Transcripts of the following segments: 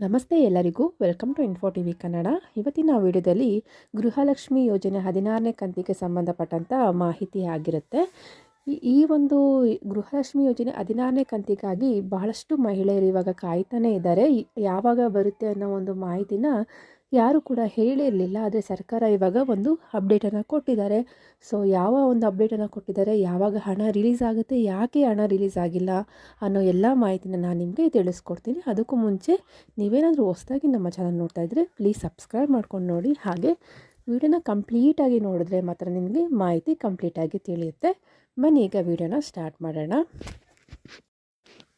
ನಮಸ್ತೆ ಎಲ್ಲರಿಗೂ. Welcome to info T V Kannada. ಇವತ್ತಿನ ವಿಡಿಯೋದಲ್ಲಿ ಗೃಹಲಕ್ಷ್ಮಿ ಯೋಜನೆ ಹದಿನಾರನೇ ಕಂತಿಗೆ ಸಂಬಂಧಪಟ್ಟಂಥ ಮಾಹಿತಿ ಆಗಿರುತ್ತೆ. ಈ- ಒಂದು ಗೃಹಲಕ್ಷ್ಮಿ ಯೋಜನೆ ಹದಿನಾರನೇ ಕಂತಿಗಾಗಿ ಬಹಳಷ್ಟು ಮಹಿಳೆಯರು ಇವಾಗ ಕಾಯ್ತಾನೇ ಇದ್ದಾರೆ. ಯಾವಾಗ ಬರುತ್ತೆ ಅನ್ನೋ ಒಂದು ಮಾಹಿತಿನ ಯಾರು ಕೂಡ ಹೇಳಿರಲಿಲ್ಲ. ಆದರೆ ಸರ್ಕಾರ ಇವಾಗ ಒಂದು ಅಪ್ಡೇಟನ್ನು ಕೊಟ್ಟಿದ್ದಾರೆ. ಸೊ, ಯಾವ ಒಂದು ಅಪ್ಡೇಟನ್ನು ಕೊಟ್ಟಿದ್ದಾರೆ, ಯಾವಾಗ ಹಣ ರಿಲೀಸ್ ಆಗುತ್ತೆ, ಯಾಕೆ ಹಣ ರಿಲೀಸ್ ಆಗಿಲ್ಲ ಅನ್ನೋ ಎಲ್ಲ ಮಾಹಿತಿನ ನಾನು ನಿಮಗೆ ತಿಳಿಸ್ಕೊಡ್ತೀನಿ. ಅದಕ್ಕೂ ಮುಂಚೆ ನೀವೇನಾದರೂ ಹೊಸದಾಗಿ ನಮ್ಮ ಚಾನಲ್ ನೋಡ್ತಾ ಇದ್ದರೆ ಪ್ಲೀಸ್ ಸಬ್ಸ್ಕ್ರೈಬ್ ಮಾಡ್ಕೊಂಡು ನೋಡಿ. ಹಾಗೆ ವಿಡಿಯೋನ ಕಂಪ್ಲೀಟಾಗಿ ನೋಡಿದ್ರೆ ಮಾತ್ರ ನಿಮಗೆ ಮಾಹಿತಿ ಕಂಪ್ಲೀಟಾಗಿ ತಿಳಿಯುತ್ತೆ. ಬನ್ನಿ ಈಗ ವಿಡಿಯೋನ ಸ್ಟಾರ್ಟ್ ಮಾಡೋಣ.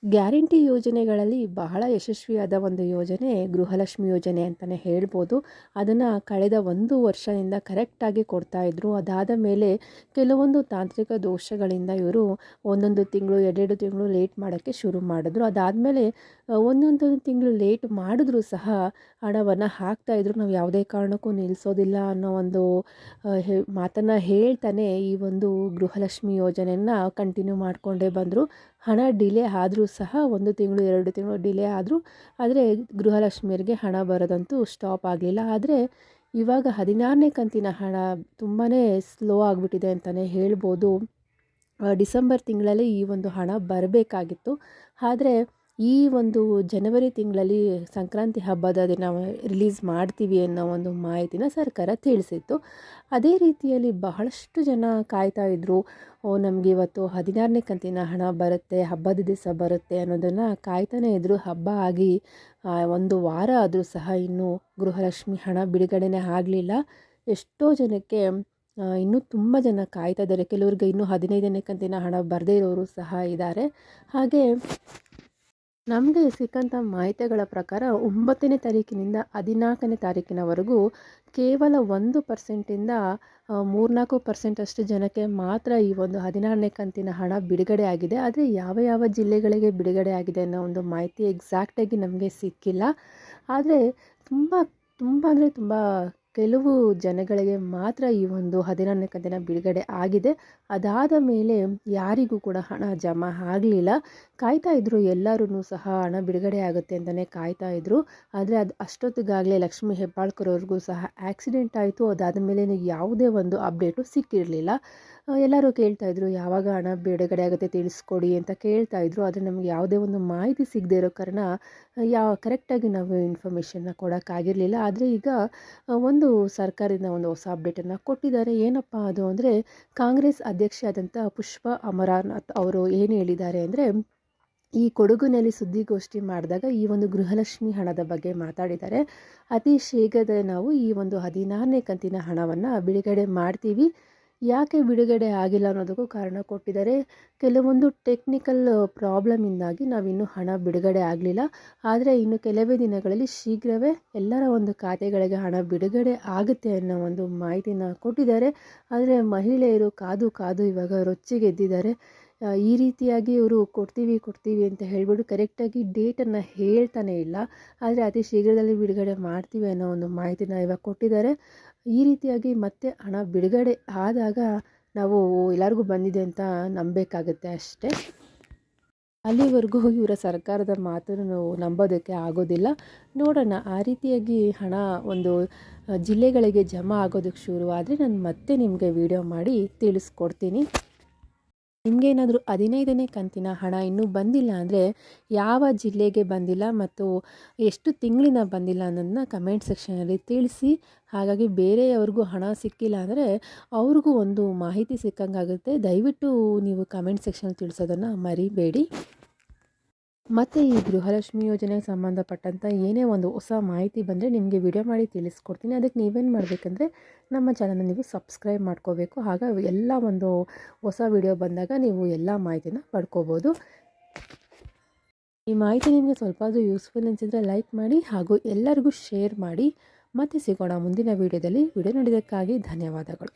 ಗ್ಯಾರಂಟಿ ಯೋಜನೆಗಳಲ್ಲಿ ಬಹಳ ಯಶಸ್ವಿಯಾದ ಒಂದು ಯೋಜನೆ ಗೃಹಲಕ್ಷ್ಮಿ ಯೋಜನೆ ಅಂತಲೇ ಹೇಳ್ಬೋದು. ಅದನ್ನು ಕಳೆದ ಒಂದು ವರ್ಷದಿಂದ ಕರೆಕ್ಟಾಗಿ ಕೊಡ್ತಾಯಿದ್ರು ಅದಾದ ಮೇಲೆ ಕೆಲವೊಂದು ತಾಂತ್ರಿಕ ದೋಷಗಳಿಂದ ಇವರು ಒಂದೊಂದು ತಿಂಗಳು, ಎರಡೆರಡು ತಿಂಗಳು ಲೇಟ್ ಮಾಡೋಕ್ಕೆ ಶುರು ಮಾಡಿದ್ರು. ಅದಾದಮೇಲೆ ಒಂದೊಂದು ತಿಂಗಳು ಲೇಟ್ ಮಾಡಿದ್ರೂ ಸಹ ಹಣವನ್ನು ಹಾಕ್ತಾಯಿದ್ರು ನಾವು ಯಾವುದೇ ಕಾರಣಕ್ಕೂ ನಿಲ್ಲಿಸೋದಿಲ್ಲ ಅನ್ನೋ ಒಂದು ಮಾತನ್ನು ಹೇಳ್ತಾನೆ ಈ ಒಂದು ಗೃಹಲಕ್ಷ್ಮಿ ಯೋಜನೆಯನ್ನು ಕಂಟಿನ್ಯೂ ಮಾಡಿಕೊಂಡೇ ಬಂದರು. ಹಣ ಡಿಲೇ ಆದರೂ ಸಹ ಒಂದು ತಿಂಗಳು, ಎರಡು ತಿಂಗಳು ಡಿಲೇ ಆದರೂ ಆದರೆ ಗೃಹಲಕ್ಷ್ಮಿಯರಿಗೆ ಹಣ ಬರೋದಂತೂ ಸ್ಟಾಪ್ ಆಗಲಿಲ್ಲ. ಆದರೆ ಇವಾಗ ಹದಿನಾರನೇ ಕಂತಿನ ಹಣ ತುಂಬಾ ಸ್ಲೋ ಆಗಿಬಿಟ್ಟಿದೆ ಅಂತಲೇ ಹೇಳ್ಬೋದು. ಡಿಸೆಂಬರ್ ತಿಂಗಳಲ್ಲಿ ಈ ಒಂದು ಹಣ ಬರಬೇಕಾಗಿತ್ತು. ಆದರೆ ಈ ಒಂದು ಜನವರಿ ತಿಂಗಳಲ್ಲಿ ಸಂಕ್ರಾಂತಿ ಹಬ್ಬದ ದಿನ ರಿಲೀಸ್ ಮಾಡ್ತೀವಿ ಅನ್ನೋ ಒಂದು ಮಾಹಿತಿನ ಸರ್ಕಾರ ತಿಳಿಸಿತ್ತು. ಅದೇ ರೀತಿಯಲ್ಲಿ ಬಹಳಷ್ಟು ಜನ ಕಾಯ್ತಾ ಇದ್ದರು ಓ ನಮಗೆ ಇವತ್ತು ಹದಿನಾರನೇ ಕಂತಿನ ಹಣ ಬರುತ್ತೆ, ಹಬ್ಬದ ದಿವಸ ಬರುತ್ತೆ ಅನ್ನೋದನ್ನು ಕಾಯ್ತಾನೆ ಇದ್ದರು ಹಬ್ಬ ಆಗಿ ಒಂದು ವಾರ ಆದರೂ ಸಹ ಇನ್ನೂ ಗೃಹಲಕ್ಷ್ಮಿ ಹಣ ಬಿಡುಗಡೆನೇ ಆಗಲಿಲ್ಲ. ಎಷ್ಟೋ ಜನಕ್ಕೆ ಇನ್ನೂ ತುಂಬ ಜನ ಕಾಯ್ತಾ ಇದ್ದಾರೆ. ಕೆಲವ್ರಿಗೆ ಇನ್ನೂ ಹದಿನೈದನೇ ಕಂತಿನ ಹಣ ಬರದೇ ಇರೋರು ಸಹ ಇದ್ದಾರೆ. ಹಾಗೆ ನಮಗೆ ಸಿಕ್ಕಂಥ ಮಾಹಿತಿಗಳ ಪ್ರಕಾರ ಒಂಬತ್ತನೇ ತಾರೀಕಿನಿಂದ ಹದಿನಾಲ್ಕನೇ ತಾರೀಕಿನವರೆಗೂ ಕೇವಲ ಒಂದು ಪರ್ಸೆಂಟಿಂದ ಮೂರ್ನಾಲ್ಕು ಪರ್ಸೆಂಟಷ್ಟು ಜನಕ್ಕೆ ಮಾತ್ರ ಈ ಒಂದು ಹದಿನಾರನೇ ಕಂತಿನ ಹಣ ಬಿಡುಗಡೆ ಆಗಿದೆ. ಆದರೆ ಯಾವ ಯಾವ ಜಿಲ್ಲೆಗಳಿಗೆ ಬಿಡುಗಡೆ ಆಗಿದೆ ಅನ್ನೋ ಒಂದು ಮಾಹಿತಿ ಎಕ್ಸಾಕ್ಟಾಗಿ ನಮಗೆ ಸಿಕ್ಕಿಲ್ಲ. ಆದರೆ ತುಂಬ ತುಂಬ ಅಂದರೆ ತುಂಬ ಕೆಲವು ಜನಗಳಿಗೆ ಮಾತ್ರ ಈ ಒಂದು ಹದಿನಾಲ್ಕು ದಿನ ಬಿಡುಗಡೆ ಆಗಿದೆ. ಅದಾದ ಮೇಲೆ ಯಾರಿಗೂ ಕೂಡ ಹಣ ಜಮಾ ಆಗಲಿಲ್ಲ. ಕಾಯ್ತಾ ಇದ್ದರು ಎಲ್ಲರೂ ಸಹ ಹಣ ಬಿಡುಗಡೆ ಆಗುತ್ತೆ ಅಂತಲೇ ಕಾಯ್ತಾ ಇದ್ದರು ಆದರೆ ಅದು ಅಷ್ಟೊತ್ತಿಗಾಗಲೇ ಲಕ್ಷ್ಮೀ ಹೆಬ್ಬಾಳ್ಕರ್ ಅವ್ರಿಗೂ ಸಹ ಆಕ್ಸಿಡೆಂಟ್ ಆಯಿತು. ಅದಾದ ಮೇಲೆ ಯಾವುದೇ ಒಂದು ಅಪ್ಡೇಟು ಸಿಕ್ಕಿರಲಿಲ್ಲ. ಎಲ್ಲರೂ ಕೇಳ್ತಾ ಇದ್ರು, ಯಾವಾಗ ಹಣ ಬಿಡುಗಡೆ ಆಗುತ್ತೆ ತಿಳಿಸ್ಕೊಡಿ ಅಂತ ಕೇಳ್ತಾ ಇದ್ರು. ಆದರೆ ನಮಗೆ ಯಾವುದೇ ಒಂದು ಮಾಹಿತಿ ಸಿಗದೆ ಇರೋ ಕಾರಣ ಯಾವ ಕರೆಕ್ಟಾಗಿ ನಾವು ಇನ್ಫಾರ್ಮೇಷನ್ನ ಕೊಡೋಕ್ಕಾಗಿರಲಿಲ್ಲ. ಆದರೆ ಈಗ ಒಂದು ಸರ್ಕಾರದಿಂದ ಒಂದು ಹೊಸ ಅಪ್ಡೇಟನ್ನು ಕೊಟ್ಟಿದ್ದಾರೆ. ಏನಪ್ಪ ಅದು ಅಂದರೆ ಕಾಂಗ್ರೆಸ್ ಅಧ್ಯಕ್ಷೆಯಾದಂಥ ಪುಷ್ಪ ಅಮರನಾಥ್ ಅವರು ಏನು ಹೇಳಿದ್ದಾರೆ ಅಂದರೆ, ಈ ಕೊಡಗಿನಲ್ಲಿ ಸುದ್ದಿಗೋಷ್ಠಿ ಮಾಡಿದಾಗ ಈ ಒಂದು ಗೃಹಲಕ್ಷ್ಮಿ ಹಣದ ಬಗ್ಗೆ ಮಾತಾಡಿದ್ದಾರೆ. ಅತಿ ಶೀಘ್ರದಲ್ಲೇ ನಾವು ಈ ಒಂದು ಹದಿನಾರನೇ ಕಂತಿನ ಹಣವನ್ನು ಬಿಡುಗಡೆ ಮಾಡ್ತೀವಿ. ಯಾಕೆ ಬಿಡುಗಡೆ ಆಗಿಲ್ಲ ಅನ್ನೋದಕ್ಕೂ ಕಾರಣ ಕೊಟ್ಟಿದ್ದಾರೆ. ಕೆಲವೊಂದು ಟೆಕ್ನಿಕಲ್ ಪ್ರಾಬ್ಲಮಿಂದಾಗಿ ನಾವಿನ್ನೂ ಹಣ ಬಿಡುಗಡೆ ಆಗಲಿಲ್ಲ. ಆದರೆ ಇನ್ನು ಕೆಲವೇ ದಿನಗಳಲ್ಲಿ ಶೀಘ್ರವೇ ಎಲ್ಲರ ಒಂದು ಖಾತೆಗಳಿಗೆ ಹಣ ಬಿಡುಗಡೆ ಆಗುತ್ತೆ ಅನ್ನೋ ಒಂದು ಮಾಹಿತಿನ ಕೊಟ್ಟಿದ್ದಾರೆ. ಆದರೆ ಮಹಿಳೆಯರು ಕಾದು ಕಾದು ಇವಾಗ ರೊಚ್ಚಿಗೆದ್ದಿದ್ದಾರೆ. ಈ ರೀತಿಯಾಗಿ ಇವರು ಕೊಡ್ತೀವಿ ಕೊಡ್ತೀವಿ ಅಂತ ಹೇಳ್ಬಿಟ್ಟು ಕರೆಕ್ಟಾಗಿ ಡೇಟನ್ನು ಹೇಳ್ತಾನೆ ಇಲ್ಲ. ಆದರೆ ಅತಿ ಶೀಘ್ರದಲ್ಲಿ ಬಿಡುಗಡೆ ಮಾಡ್ತೀವಿ ಅನ್ನೋ ಒಂದು ಮಾಹಿತಿನ ಇವಾಗ ಕೊಟ್ಟಿದ್ದಾರೆ. ಈ ರೀತಿಯಾಗಿ ಮತ್ತೆ ಹಣ ಬಿಡುಗಡೆ ಆದಾಗ ನಾವು ಎಲ್ಲರಿಗೂ ಬಂದಿದೆ ಅಂತ ನಂಬಬೇಕಾಗುತ್ತೆ ಅಷ್ಟೇ. ಅಲ್ಲಿವರೆಗೂ ಇವರ ಸರ್ಕಾರದ ಮಾತನ್ನು ನಂಬೋದಕ್ಕೆ ಆಗೋದಿಲ್ಲ. ನೋಡೋಣ, ಆ ರೀತಿಯಾಗಿ ಹಣ ಒಂದು ಜಿಲ್ಲೆಗಳಿಗೆ ಜಮಾ ಆಗೋದಕ್ಕೆ ಶುರುವಾದರೆ ನಾನು ಮತ್ತೆ ನಿಮಗೆ ವಿಡಿಯೋ ಮಾಡಿ ತಿಳಿಸ್ಕೊಡ್ತೀನಿ. ನಿಮಗೇನಾದರೂ ಹದಿನೈದನೇ ಕಂತಿನ ಹಣ ಇನ್ನೂ ಬಂದಿಲ್ಲ ಅಂದರೆ ಯಾವ ಜಿಲ್ಲೆಗೆ ಬಂದಿಲ್ಲ ಮತ್ತು ಎಷ್ಟು ತಿಂಗಳಿನ ಬಂದಿಲ್ಲ ಅನ್ನೋದನ್ನ ಕಮೆಂಟ್ ಸೆಕ್ಷನಲ್ಲಿ ತಿಳಿಸಿ. ಹಾಗಾಗಿ ಬೇರೆಯವ್ರಿಗೂ ಹಣ ಸಿಕ್ಕಿಲ್ಲ ಅಂದರೆ ಅವ್ರಿಗೂ ಒಂದು ಮಾಹಿತಿ ಸಿಕ್ಕಂಗಾಗುತ್ತೆ. ದಯವಿಟ್ಟು ನೀವು ಕಮೆಂಟ್ ಸೆಕ್ಷನಲ್ಲಿ ತಿಳಿಸೋದನ್ನು ಮರಿಬೇಡಿ. ಮತ್ತು ಈ ಗೃಹಲಕ್ಷ್ಮಿ ಯೋಜನೆಗೆ ಸಂಬಂಧಪಟ್ಟಂಥ ಏನೇ ಒಂದು ಹೊಸ ಮಾಹಿತಿ ಬಂದರೆ ನಿಮಗೆ ವಿಡಿಯೋ ಮಾಡಿ ತಿಳಿಸ್ಕೊಡ್ತೀನಿ. ಅದಕ್ಕೆ ನೀವೇನು ಮಾಡಬೇಕಂದ್ರೆ ನಮ್ಮ ಚಾನಲ್ನ ನೀವು ಸಬ್ಸ್ಕ್ರೈಬ್ ಮಾಡ್ಕೋಬೇಕು. ಆಗ ಎಲ್ಲ ಒಂದು ಹೊಸ ವಿಡಿಯೋ ಬಂದಾಗ ನೀವು ಎಲ್ಲ ಮಾಹಿತಿನ ಪಡ್ಕೋಬೋದು. ಈ ಮಾಹಿತಿ ನಿಮಗೆ ಸ್ವಲ್ಪ ಅದು ಯೂಸ್ಫುಲ್ ಅನಿಸಿದರೆ ಲೈಕ್ ಮಾಡಿ ಹಾಗೂ ಎಲ್ಲರಿಗೂ ಶೇರ್ ಮಾಡಿ. ಮತ್ತೆ ಸಿಗೋಣ ಮುಂದಿನ ವಿಡಿಯೋದಲ್ಲಿ ವಿಡಿಯೋ ನೋಡಿದ್ದಕ್ಕಾಗಿ ಧನ್ಯವಾದಗಳು.